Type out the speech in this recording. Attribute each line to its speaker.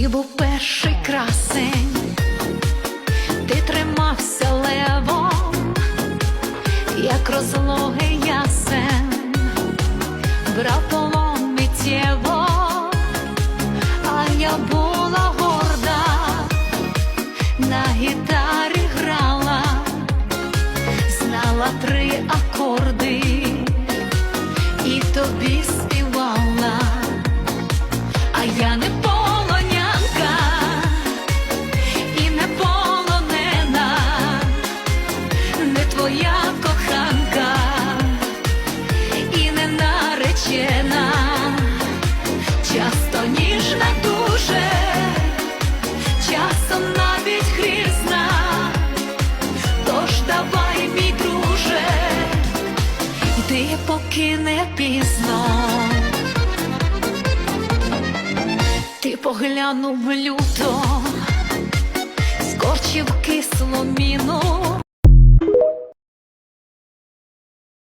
Speaker 1: Ти був перший красень, ти тримався левом, як розлогий ясен, брав полон миттєво, а я була горда, на гітарі грала, знала три акорди. І тобі співала, твоя коханка і не наречена, часто ніжна дуже, часом навіть грізна, тож давай, мій друже, йди, поки не пізно. Ти поглянув люто,